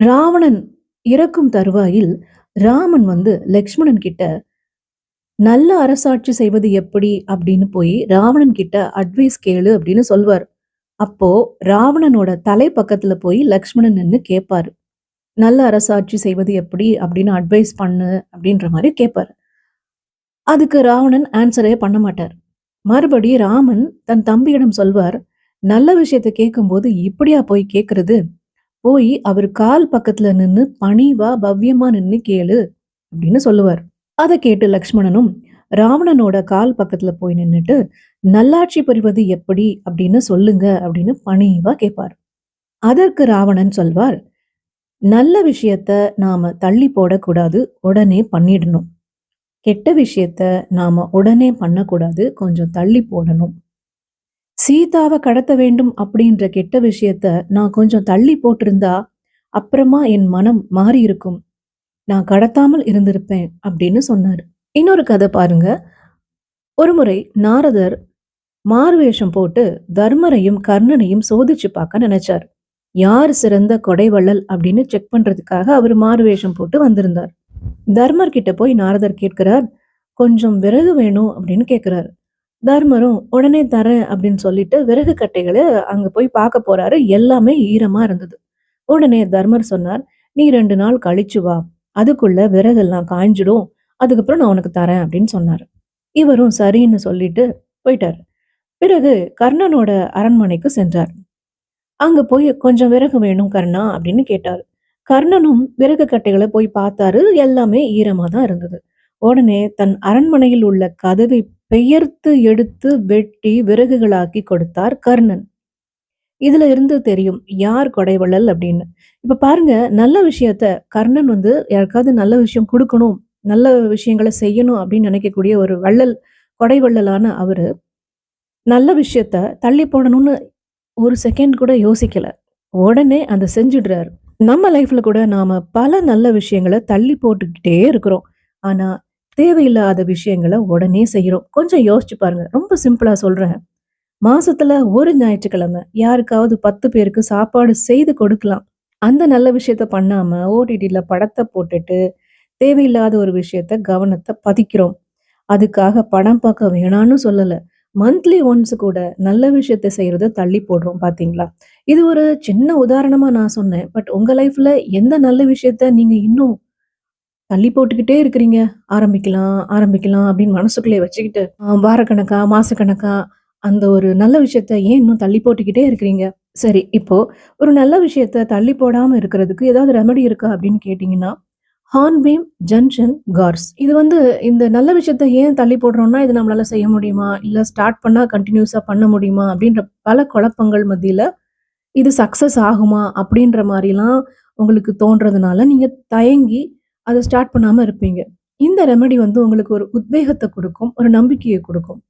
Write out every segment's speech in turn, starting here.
ராவணன் இறக்கும் தருவாயில் ராமன் வந்து லக்ஷ்மணன் கிட்ட நல்ல அரசாட்சி செய்வது எப்படி? அப்படின்னு போய் ராவணன் கிட்ட அட்வைஸ் கேளு அப்படின்னு சொல்வார். அப்போ ராவணனோட தலை பக்கத்துல போய் லக்ஷ்மணன் நின்னு கேட்பாரு நல்ல அரசாட்சி செய்வது எப்படி? அப்படின்னு அட்வைஸ் பண்ணு அப்படின்ற மாதிரி கேட்பாரு அதுக்கு ராவணன் ஆன்சரே பண்ண மாட்டார். மறுபடி ராமன் தன் தம்பியிடம் சொல்வார் நல்ல விஷயத்தை கேட்கும்போது இப்படியா போய் கேட்கறது போய் அவர் கால் பக்கத்துல நின்னு பணிவா பவ்யமா நின்னு கேளு அப்படின்னு சொல்லுவார். அதை கேட்டு லக்ஷ்மணனும் ராவணனோட கால் பக்கத்துல போய் நின்னுட்டு நல்லாட்சி புரிவது எப்படி? அப்படின்னு சொல்லுங்க அப்படின்னு பணிவா கேட்பார். அதற்கு ராவணன் சொல்வார் நல்ல விஷயத்த நாம தள்ளி போடக்கூடாது உடனே பண்ணிடணும். கெட்ட விஷயத்த நாம உடனே பண்ணக்கூடாது கொஞ்சம் தள்ளி போடணும். சீதாவை கடத்த வேண்டும் அப்படின்ற கெட்ட விஷயத்த நான் கொஞ்சம் தள்ளி போட்டிருந்தா அப்புறமா என் மனம் மாறி இருக்கும். நான் கடத்தாமல் இருந்திருப்பேன் அப்படின்னு சொன்னார். இன்னொரு கதை பாருங்க. ஒரு முறை நாரதர் மார்வேஷம் போட்டு தர்மரையும் கர்ணனையும் சோதிச்சு பார்க்க நினைச்சார். யார் சிறந்த கொடைவள்ளல் அப்படின்னு செக் பண்றதுக்காக அவர் மாறுவேஷம் போட்டு வந்திருந்தார். தர்மர் கிட்ட போய் நாரதர் கேட்கிறார் கொஞ்சம் விறகு வேணும் அப்படின்னு கேட்கிறாரு. தர்மரும் உடனே தரேன் அப்படின்னு சொல்லிட்டு விறகு கட்டைகளை அங்க போய் பார்க்க போறாரு. எல்லாமே ஈரமா இருந்தது. உடனே தர்மர் சொன்னார் நீ ரெண்டு நாள் கழிச்சு வா. அதுக்குள்ள விறகெல்லாம் காய்ஞ்சிடும் அதுக்கப்புறம் நான் உனக்கு தரேன் அப்படின்னு சொன்னார். இவரும் சரின்னு சொல்லிட்டு போயிட்டார். பிறகு கர்ணனோட அரண்மனைக்கு சென்றார். அங்க போய் கொஞ்சம் விறகு வேணும் கர்ணா அப்படின்னு கேட்டார். கர்ணனும் விறகு கட்டைகளை போய் பார்த்தாரு. எல்லாமே ஈரமா தான் இருந்தது. உடனே தன் அரண்மனையில் உள்ள கதவை பெயர்த்து எடுத்து வெட்டி விறகுகளாக்கி கொடுத்தார் கர்ணன். இதுல இருந்து தெரியும் யார் கொடைவள்ளல் அப்படின்னு. இப்ப பாருங்க நல்ல விஷயத்த கர்ணன் வந்து யாருக்காவது நல்ல விஷயம் கொடுக்கணும் நல்ல விஷயங்களை செய்யணும் அப்படின்னு நினைக்கக்கூடிய ஒரு வள்ளல் கொடைவள்ளலான அவரு நல்ல விஷயத்த தள்ளி போடணும்னு ஒரு செகண்ட் கூட யோசிக்கல. உடனே அந்த செஞ்சுடுறாரு. நம்ம லைஃப்ல கூட நாம பல நல்ல விஷயங்களை தள்ளி போட்டுக்கிட்டே இருக்கிறோம். ஆனா தேவையில்லாத விஷயங்களை உடனே செய்கிறோம் கொஞ்சம் யோசிச்சு பாருங்க. ரொம்ப சிம்பிளாக சொல்கிறேன் மாசத்துல ஒரு ஞாயிற்றுக்கிழமை யாருக்காவது பத்து பேருக்கு சாப்பாடு செய்து கொடுக்கலாம். அந்த நல்ல விஷயத்த பண்ணாம ஓடிடியில் படத்தை போட்டுட்டு தேவையில்லாத ஒரு விஷயத்த கவனத்தை பதிக்கிறோம். அதுக்காக படம் பார்க்க வேணான்னு சொல்லலை. மந்த்லி ஒன்ஸ் கூட நல்ல விஷயத்த செய்யறத தள்ளி போடுறோம் பாத்தீங்களா? இது ஒரு சின்ன உதாரணமா நான் சொன்னேன். பட் உங்க லைஃப்ல எந்த நல்ல விஷயத்த நீங்க இன்னும் தள்ளி போட்டுக்கிட்டே இருக்கிறீங்க. ஆரம்பிக்கலாம் ஆரம்பிக்கலாம் அப்படின்னு மனசுக்குள்ளே வச்சுக்கிட்டு வாரக்கணக்கா மாசக்கணக்கா அந்த ஒரு நல்ல விஷயத்த ஏன் இன்னும் தள்ளி போட்டுக்கிட்டே இருக்கிறீங்க? சரி இப்போ ஒரு நல்ல விஷயத்த தள்ளி போடாமல் இருக்கிறதுக்கு ஏதாவது ரெமடி இருக்கா அப்படின்னு கேட்டிங்கன்னா ஹார்ன்பீம் ஜங்ஷன் கார்ஸ் இது வந்து இந்த நல்ல விஷயத்த ஏன் தள்ளி போடுறோம்னா இது நம்மளால செய்ய முடியுமா? இல்லை ஸ்டார்ட் பண்ணால் கண்டினியூஸாக பண்ண முடியுமா? அப்படின்ற பல குழப்பங்கள் மத்தியில் இது சக்ஸஸ் ஆகுமா? அப்படின்ற மாதிரிலாம் உங்களுக்கு தோன்றதுனால நீங்கள் தயங்கி அதை ஸ்டார்ட் பண்ணாம இருப்பீங்க. இந்த ரெமெடி வந்து உங்களுக்கு ஒரு உத்வேகத்தை கொடுக்கும் ஒரு நம்பிக்கையை கொடுக்கும்.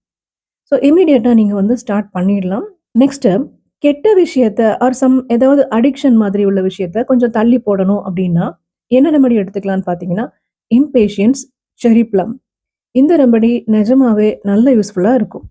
ஸோ இமீடியட்டாக நீங்க வந்து ஸ்டார்ட் பண்ணிடலாம். நெக்ஸ்ட்டு கெட்ட விஷயத்த ஆர் சம் ஏதாவது அடிக்ஷன் மாதிரி உள்ள விஷயத்த கொஞ்சம் தள்ளி போடணும் அப்படின்னா என்ன ரெமெடி எடுத்துக்கலாம்னு பார்த்தீங்கன்னா இம்பேஷியன்ஸ் செரி ப்ளம் இந்த ரெமெடி நிஜமாவே நல்ல யூஸ்ஃபுல்லாக இருக்கும்.